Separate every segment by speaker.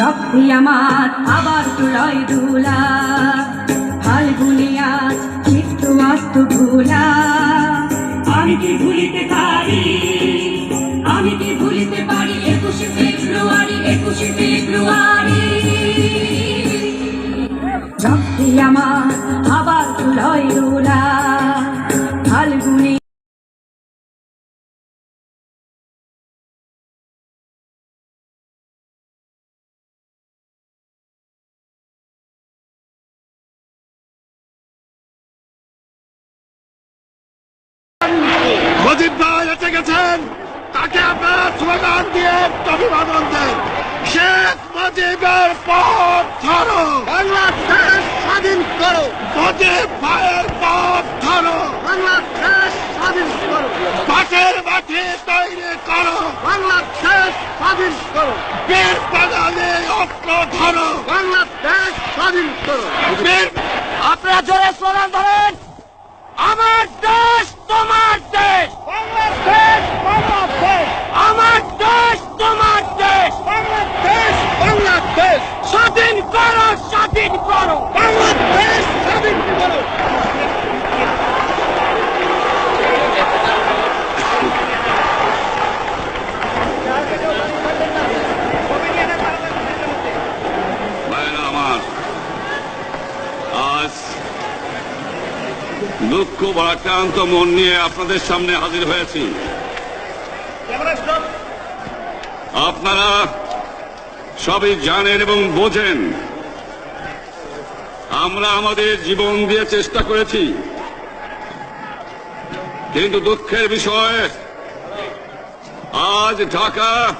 Speaker 1: রক্তে আমার আবার তুলয় দোলা। ফাল্গুনি আজ চিত্ত আস্ত ভোলা।
Speaker 2: আমি কি ভুলিতে
Speaker 1: রক্তে আমার আবার দোলা ফাল্গুনি
Speaker 3: মজিদ ভাই এসে গেছেন। তাকে আপনারা স্লোগান দিয়ে অভিবাদন দেন। শেখ মুজিবের পথ ধরো। বাংলাদেশ স্বাধীন করো। মুজিব ভাইয়ের পথ ধরো। বাংলাদেশ স্বাধীন করো। পাটের মাঠে তৈরি করো। বাংলাদেশ স্বাধীন করো। বীর বাঙালি অস্ত্র ধরো। বাংলাদেশ স্বাধীন করো। আপনারা জোরে স্লোগান ধরেন। আমার দেশ তোমার দেশ বাংলাদেশ বাংলাদেশ আমার দেশ তোমার দেশ বাংলাদেশ বাংলাদেশ স্বাধীন করো। স্বাধীন করো। বাংলাদেশ স্বাধীন করো
Speaker 4: দুঃখ ভারাক্রান্ত মন নিয়ে আপনাদের সামনে হাজির হয়েছি। আপনারা সবই জানেন এবং বোঝেন আমরা আমাদের জীবন দিয়ে চেষ্টা করেছি। কিন্তু দুঃখের বিষয়, আজ ঢাকা,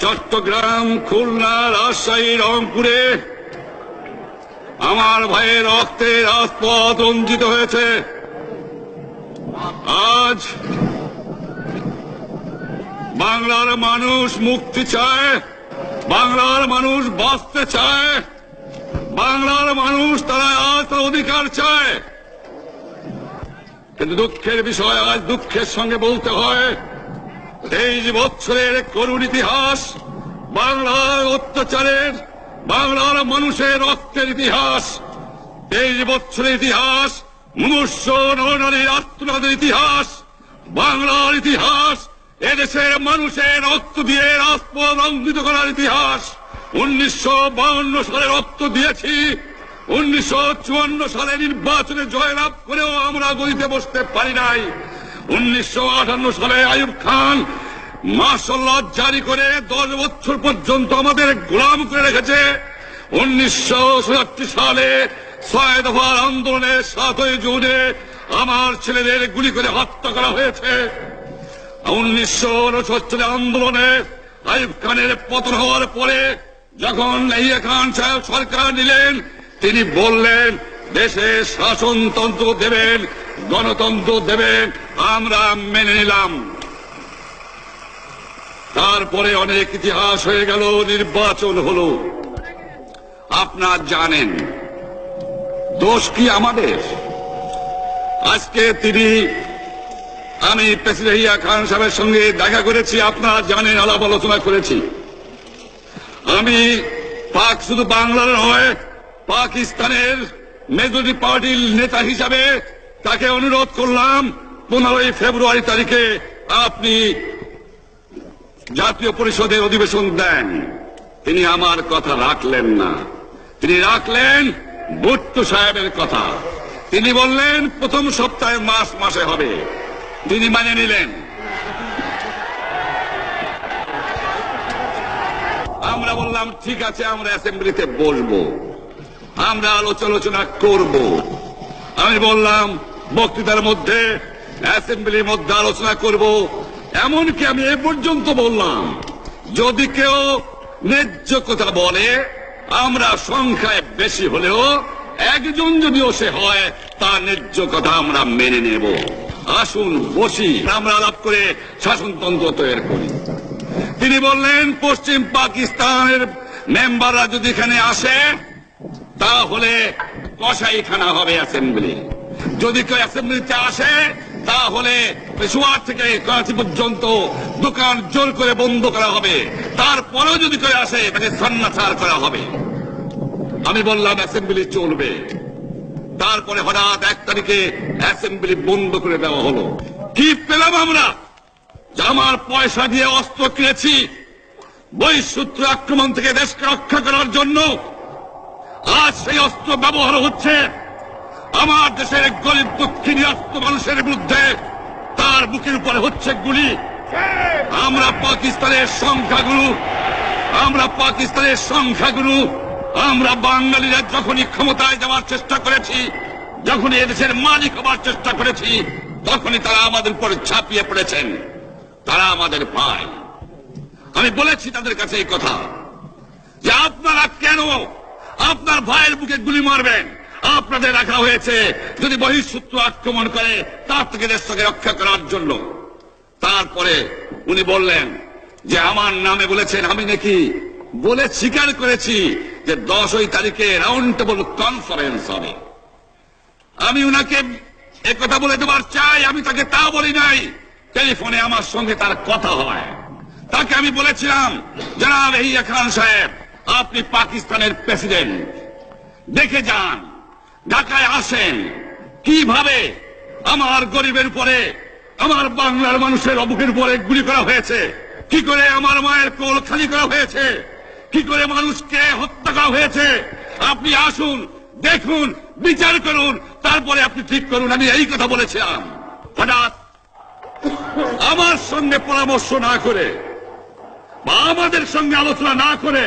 Speaker 4: চট্টগ্রাম, খুলনা, রাজশাহী, রংপুরে আমার ভাইয়ের রক্তে রাজপথ রঞ্জিত হয়েছে। আজ বাংলার মানুষ মুক্তি চায়, বাংলার মানুষ বাঁচতে চায়। বাংলার মানুষ তারা আজ তার অধিকার চায়। কিন্তু দুঃখের বিষয় আজ দুঃখের সঙ্গে বলতে হয়, তেইশ বছরের করুণ ইতিহাস, বাংলার অত্যাচারের, বাংলার মানুষের রক্তের ইতিহাস। তেইশ বছরের ইতিহাস, মনুষ্য নরনারীর আত্মনাদের ইতিহাস, বাংলার ইতিহাস, এদেশের মানুষের রক্ত দিয়ে রাজপথ রঙ্গিত করার ইতিহাস। উনিশশো সালে রক্ত দিয়েছি। উনিশশো চুয়ান্ন সালে নির্বাচনে জয়লাভ করেও আমরা গদিতে বসতে পারি নাই। উনিশশো আটান্ন সালে আয়ুব খান মার্শাল্লাহ জারি করে দশ বছর পর্যন্ত আমাদের গোলাম করে রেখেছে। উনিশশো সাতষট্টি সালে ছয় দফার আন্দোলনে সাতই জুনে আমার ছেলেদের গুলি করে হত্যা করা হয়েছে। উনিশশো উনসত্তরের আন্দোলনে আইব খানের পতন হওয়ার পরে যখন ইয়া খান সাহেব সরকার নিলেন তিনি বললেন, দেশে শাসনতন্ত্র দেবেন, গণতন্ত্র দেবেন, আমরা মেনে নিলাম। তারপরে অনেক ইতিহাস হয়ে গেল, নির্বাচন হলো। আপনার জানেন, দোষ কি আমাদের? আজকে তিনি, আমি প্রেসিডেন্ট খান সাহেবের সঙ্গে দেখা করেছি, আপনার জানেন, আলাপ আলোচনা করেছি। আমি পাক শুধু বাংলার নয়, পাকিস্তানের মেজরিটি পার্টির নেতা হিসাবে তাকে অনুরোধ করলাম, পনেরোই ফেব্রুয়ারি তারিখে আপনি জাতীয় পরিষদের অধিবেশন দেন। তিনি আমার কথা রাখলেন না। তিনি রাখলেন ভুট্টো সাহেবের কথা। তিনি বললেন, প্রথম সপ্তাহে মাস মাসে হবে। তিনি মানে নিলেন। আমরা বললাম, ঠিক আছে, আমরা অ্যাসেম্বলিতে বসবো। আমরা আলোচনা করব। আমি বললাম, বক্তৃতার মধ্যে, অ্যাসেম্বলির মধ্যে আলোচনা করব। এমনকি আমি এ পর্যন্ত বললাম, যদি কেউ ন্যায্য কথা বলে, আমরা সংখ্যায় বেশি হলেও একজন যদিও সে হয়, তার ন্যায্য কথা আমরা মেনে নেব। আসুন, বসি। আমরা আলাপ করে শাসনতন্ত্র তৈরি করি। তিনি বললেন, পশ্চিম পাকিস্তানের মেম্বাররা যদি এখানে আসে, তাহলে কসাইখানা হবে অ্যাসেম্বলি। যদি কেউ অ্যাসেম্বলিতে আসে, তাহলে পেশোয়ার থেকে করাচি পর্যন্ত দোকান জোর করে বন্ধ করা হবে। তারপরেও যদি কেউ আসে, তাকে সন্ন্যাসার করা হবে। আমি বললাম, অ্যাসেম্বলি চলবে। তারপরে হঠাৎ এক তারিখে অ্যাসেম্বলি বন্ধ করে দেওয়া হলো। কি পেলাম আমরা? আমার পয়সা দিয়ে অস্ত্র কিনেছি। বহিঃসূত্র আক্রমণ থেকে দেশকে রক্ষা করার জন্য আজ সেই অস্ত্র ব্যবহার হচ্ছে। আমার দেশের গরিব দক্ষিণী অস্ত্র মানুষের বিরুদ্ধে তার বুকের উপরে হচ্ছে গুলি। আমরা পাকিস্তানের সংখ্যাগুরু। আমরা পাকিস্তানের সংখ্যাগুরু। আমরা বাঙালিরা যখনই ক্ষমতায় যাওয়ার চেষ্টা করেছি, যখনই এদেশের মালিক হবার চেষ্টা করেছি, তখনই তারা আমাদের উপরে ছাপিয়ে পড়েছেন। তারা আমাদের পায়। আমি বলেছি তাদের কাছে এই কথা যে আপনারা কেন আপনার ভাইয়ের বুকে গুলি মারবেন? আপনাদের রাখা হয়েছে যদি বহিঃসূত্র আক্রমণ করে, তার থেকে দেশকে রক্ষা করার জন্য। তারপরে উনি বললেন যে আমার নামে বলেছেন, আমি নাকি বলে স্বীকার করেছি যে দশই তারিখে রাউন্ড টেবল কনফারেন্স হবে। আমি উনাকে কথা বলে দেবার চাই, আমি তাকে তা বলি নাই। টেলিফোনে আমার সঙ্গে তার কথা হয়। তাকে আমি বলেছিলাম, জনাব হিয়া খান সাহেব, আপনি পাকিস্তানের প্রেসিডেন্ট। দেখে যান, ঢাকায় আসেন। কীভাবে আমার গরিবের উপরে, আমার বাংলার মানুষের অবুকের উপরে গুলি করা হয়েছে? কি করে আমার মায়ের কোল খালি করা হয়েছে? কি করে মানুষকে হত্যা করা হয়েছে? আপনি আসুন, দেখুন, বিচার করুন, তারপরে আপনি ঠিক করুন। আমি এই কথা বলেছিলাম। হঠাৎ আমার সঙ্গে পরামর্শ না করে বা আমাদের সঙ্গে আলোচনা না করে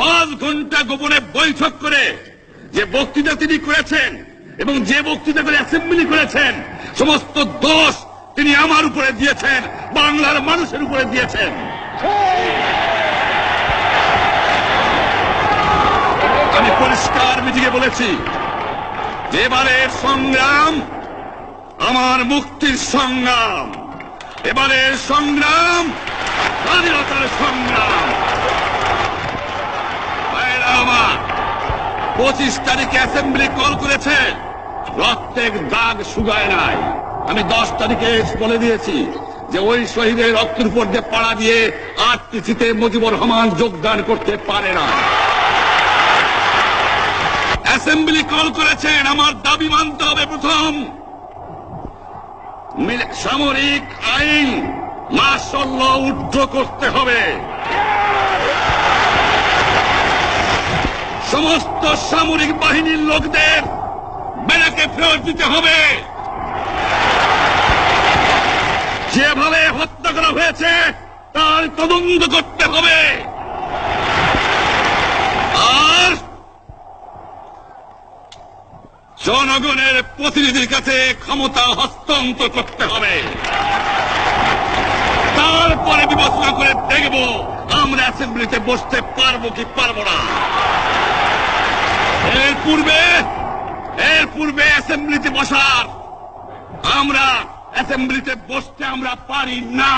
Speaker 4: পাঁচ ঘণ্টা গোপনে বৈঠক করে যে বক্তৃতা তিনি করেছেন এবং যে বক্তৃতা করে অ্যাসেম্বলি করেছেন, সমস্ত দোষ তিনি আমার উপরে দিয়েছেন, বাংলার মানুষের উপরে দিয়েছেন। আমি পরিষ্কার মিটিংয়ে বলেছি, যে এবারের সংগ্রাম আমার মুক্তির সংগ্রাম। এবারে সংগ্রাম, স্বাধীনতার সংগ্রাম। পঁচিশ তারিখে অ্যাসেম্বলি কল করেছে রক্তের দাগ শুকায় নাই। আমি দশ তারিখে বলে দিয়েছি যে ওই শহীদের রক্তের উপর দিয়ে পাড়া দিয়ে আটটিসিতে মুজিবুর রহমান যোগদান করতে পারে না। অ্যাসেম্বলি কল করেছেন, আমার দাবি মানতে হবে প্রথম। সামরিক আইন মাসল্য উদ্ধ করতে হবে। সমস্ত সামরিক বাহিনীর লোকদের বেড়াকে ফেরত দিতে হবে। যেভাবে হত্যা করা হয়েছে, তার তদন্ত করতে হবে আর জনগণের প্রতিনিধির কাছে ক্ষমতা হস্তান্তর করতে হবে। তারপরে বিবেচনা করে দেখব আমরা অ্যাসেম্বলিতে বসতে পারব কি পারব না। এর পূর্বে এর পূর্বে অ্যাসেম্বলিতে বসার, আমরা অ্যাসেম্বলিতে বসতে আমরা পারি না।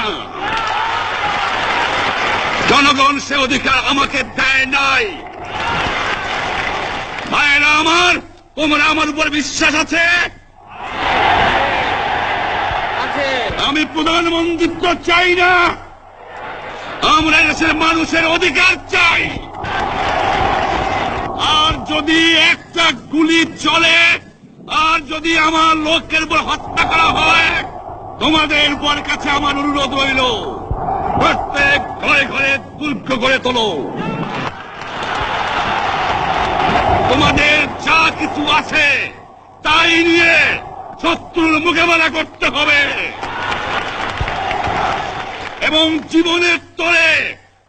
Speaker 4: জনগণ সে অধিকার আমাকে দেয় নাই। ভাইরা আমার তোমরা আমার উপর বিশ্বাস আছে? আমি প্রধানমন্ত্রিত্ব চাই না। আমরা দেশের মানুষের অধিকার চাই। আর যদি একটা গুলি চলে আর যদি আমার লোকের উপর হত্যা করা হয় তোমাদের উপর কাছে আমার অনুরোধ রইল প্রত্যেক ঘরে ঘরে দুর্গ করে তোলো। তোমাদের কিছু আছে, তাই নিয়ে শত্রুর মোকাবেলা করতে হবে। এবং জীবনের তরে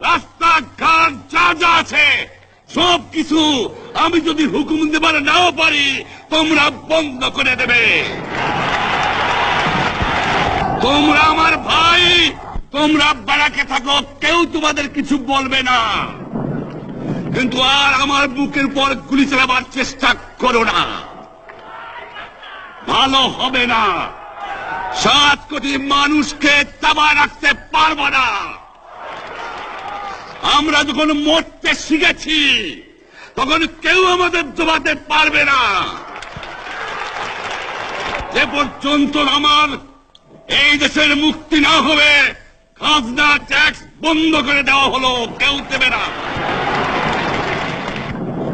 Speaker 4: রাস্তাঘাট যা যা আছে, সব কিছু আমি যদি হুকুম দেবার নাও পারি, তোমরা বন্ধ করে দেবে। তোমরা আমার ভাই, তোমরা বেড়াকে থাকো, কেউ তোমাদের কিছু বলবে না। কিন্তু আর আমার বুকের পর গুলি চালাবার চেষ্টা করো না। ভালো হবে না। সাত কোটি মানুষকে তাবা রাখতে পারব না। আমরা যখন মরতে শিখেছি, তখন কেউ আমাদের দোবাতে পারবে না। যে পর্যন্ত আমার এই দেশের মুক্তি না হবে খাজনা ট্যাক্স বন্ধ করে দেওয়া হলো, কেউ দেবে না।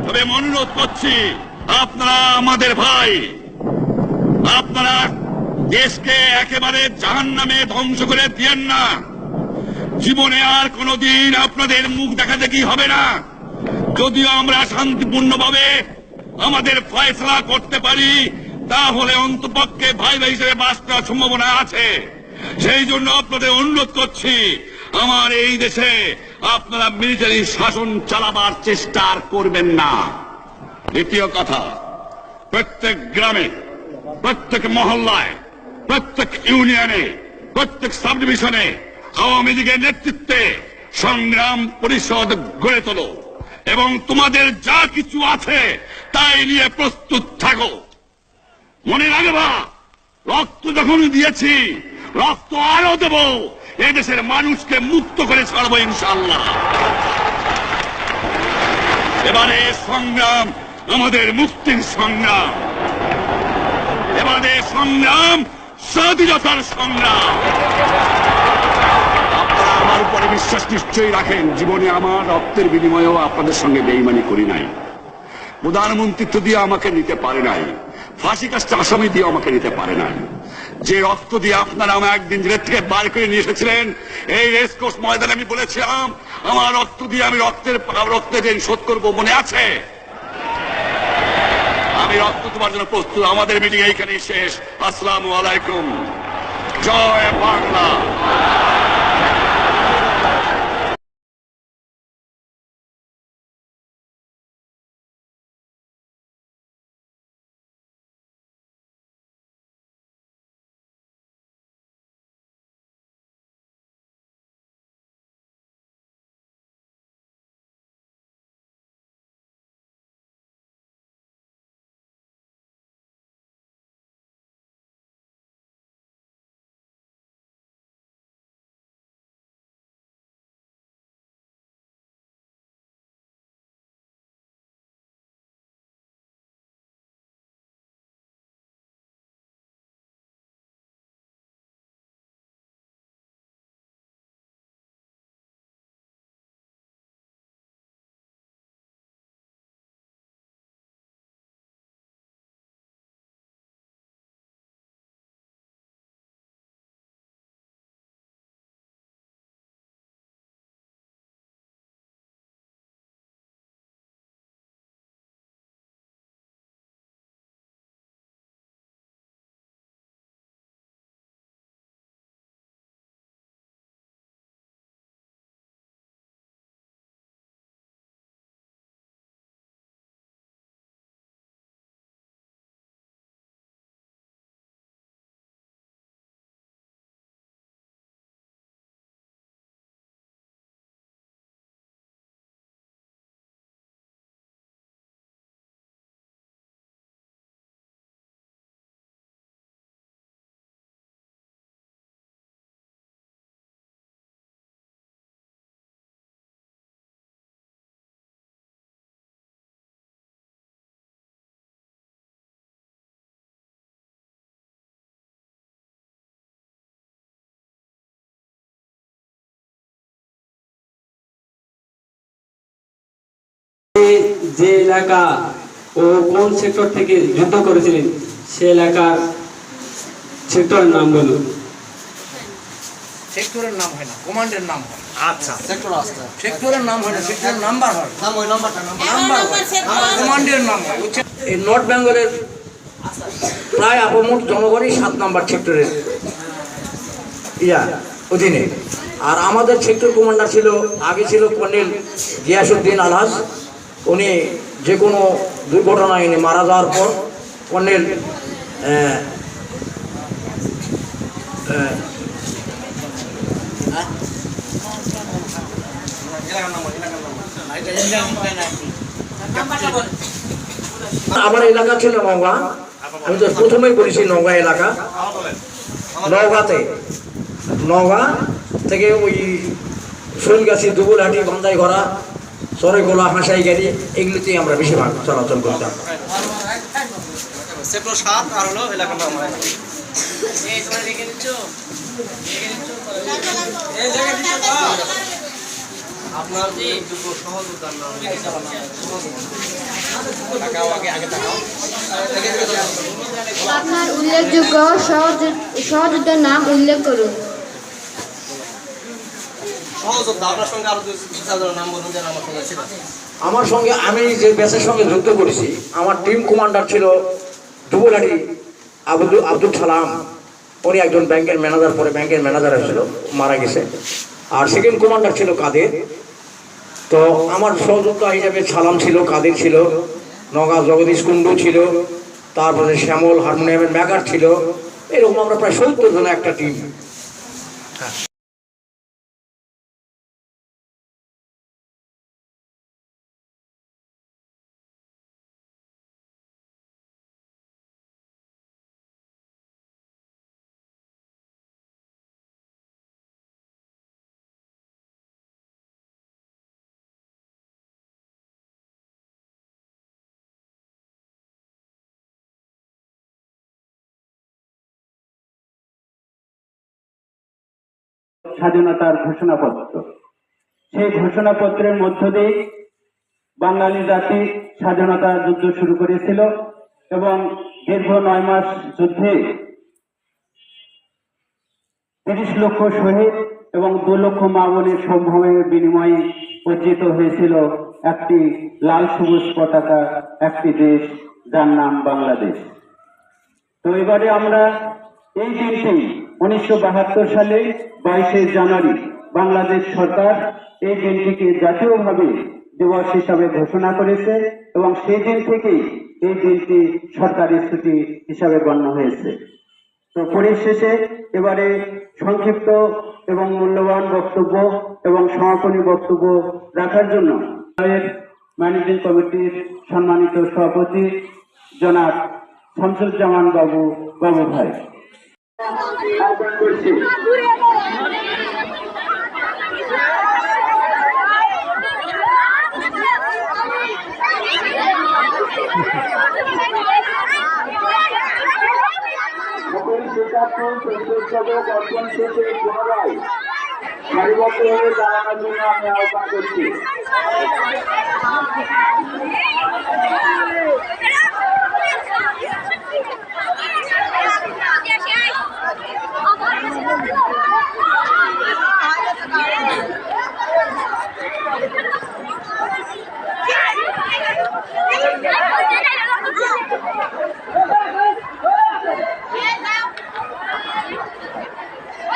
Speaker 4: তবে অনুরোধ করছি, আপনারা আমাদের ভাই, আপনারা দেশকে একেবারে জাহান নামে ধ্বংস করে দিয়েন না। জীবনে আর কোনোদিন আপনাদের মুখ দেখা দেখি হবে না। যদিও আমরা শান্তিপূর্ণভাবে আমাদের ফয়সলা করতে পারি, তাহলে অন্তপক্ষে ভাই ভাই হিসেবে করার সম্ভাবনা আছে। সেই জন্য আপনাদের অনুরোধ করছি আমার এই দেশে আপনারা মিলিটারি শাসন চালাবার চেষ্টা আর করবেন না। দ্বিতীয় কথা, প্রত্যেক গ্রামে, প্রত্যেক মহল্লায়, প্রত্যেক ইউনিয়নে, প্রত্যেক সাব ডিভিশনে আওয়ামী লীগের নেতৃত্বে সংগ্রাম পরিষদ গড়ে তোলো এবং তোমাদের যা কিছু আছে তাই নিয়ে প্রস্তুত থাকো। মনে রাখবা, রক্ত যখন দিয়েছি, রক্ত আরও দেব এদেশের মানুষকে মুক্ত করে ছাড়বো ইনশাল্লাহ এবারে সংগ্রাম আমাদের মুক্তির সংগ্রাম। এবারে সংগ্রাম স্বাধীনতার সংগ্রাম। আমার উপরে বিশ্বাস নিশ্চয়ই রাখেন, জীবনে আমার রক্তের বিনিময়েও আপনাদের সঙ্গে বেইমানি করি নাই। প্রধানমন্ত্রিত্ব দিয়ে আমাকে নিতে পারে নাই, ফাঁসি কাজটা আসামি দিয়ে আমাকে নিতে পারে নাই। যে রক্ত দিয়ে আপনারা আমার একদিন জেলের থেকে বার করে নিয়ে এসেছিলেন, এই রেসকোর্স ময়দানে আমি বলেছিলাম, আমার রক্ত দিয়ে আমি রক্তের রক্তের ঋণ শোধ করব মনে আছে? আমি রক্ত তোমার জন্য প্রস্তুত, আমাদের মিটিং এইখানেই শেষ। আসসালামু আলাইকুম। জয় বাংলা।
Speaker 5: যে এলাকা ও কোন সেক্টর থেকে যুদ্ধ করেছিলেন সে এলাকার সেক্টরের নাম বলুন।
Speaker 6: সেক্টরের নাম হয় না কমান্ডের নাম হয়। আচ্ছা। সেক্টর সেক্টরের নাম হয় না সেক্টরের নাম্বার হয়। নাম্বার। কমান্ডের নাম হয় এই নর্থ বেঙ্গলের প্রায় আপমোট জনগণই সাত নাম্বার সেক্টরের ইয়া অধীনে। আর আমাদের সেক্টর কমান্ডার ছিল আগে ছিল কর্নেল গিয়াসুদ্দিন আলহাস উনি যে কোনো দুর্ঘটনায় উনি মারা যাওয়ার পর আহ, আমার এলাকা ছিল নওগাঁ। আমি তো প্রথমেই বলেছি নওগাঁ এলাকা। নওগাঁতে নওগাঁ থেকে ওই শৈলগাছি দুবুলহাটি বান্দাই ঘোড়া সরেগোলা হাঁসাই গাড়ি এগুলোতেই আমরা বেশিরভাগ চলাচল করতাম।
Speaker 7: সেক্টর সাত আর হলো এলাকার নাম আপনার উল্লেখযোগ্য সহযোগিতার নাম টাকাও আগে আগে টাকাও
Speaker 8: আপনার উল্লেখযোগ্য সহযোদ্ধার নাম উল্লেখ করুন।
Speaker 7: সহযোদ্ধা আপনার সঙ্গে আরও নাম বলুন যেন আমার সঙ্গে ছিল
Speaker 6: আমার সঙ্গে আমি যে ব্যাচের সঙ্গে যুদ্ধ করেছি আমার টিম কমান্ডার ছিল দুবুলহাটি আব্দুল আব্দুল সালাম। উনি একজন ব্যাংকের ম্যানেজার পরে ব্যাংকের ম্যানেজার ছিল মারা গেছে। আর সেকেন্ড কমান্ডার ছিল কাদের? তো আমার সহযোদ্ধা হিসাবে সালাম ছিল কাদের ছিল? নগা জগদীশ কুণ্ডু ছিল তারপরে শ্যামল হারমোনিয়ামের ম্যাগার ছিল। এরকম আমরা প্রায় সত্তর জন একটা টিম
Speaker 9: স্বাধীনতার ঘোষণাপত্র। সেই ঘোষণাপত্রের মধ্য দিয়ে বাঙালি জাতি স্বাধীনতা যুদ্ধ শুরু করেছিল এবং দীর্ঘ নয় মাস যুদ্ধে তিরিশ লক্ষ শহীদ এবং দু লক্ষ মা বোনের সম্ভবের বিনিময়ে অর্জিত হয়েছিল একটি লাল সবুজ পতাকা, একটি দেশ যার নাম বাংলাদেশ। তো এবারে আমরা এই দিনটি উনিশশো বাহাত্তর সালে বাইশে জানুয়ারি বাংলাদেশ সরকার এই দিনটিকে জাতীয়ভাবে দিবস হিসাবে ঘোষণা করেছে এবং সেই দিন থেকেই এই দিনটি সরকারি ছুটি হিসাবে গণ্য হয়েছে। তো পরিশেষে এবারে সংক্ষিপ্ত এবং মূল্যবান বক্তব্য এবং সমাপনী বক্তব্য রাখার জন্য ম্যানেজিং কমিটির সম্মানিত সভাপতি জনাব শামসুজ্জামান বাবু বাবু ভাই। আহ্বান করছি পুনরায় সারিবদ্ধ দাঁড়ানোর জন্য আমি আহ্বান করছি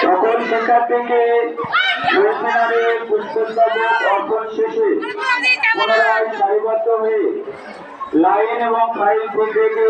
Speaker 9: সকল শিক্ষার্থীকে রোশনারে পুষ্পস্তবক অর্পণ শেষে পুনরায় সারিবদ্ধ হয়ে লাইন এবং ফাইল প্রত্যেকে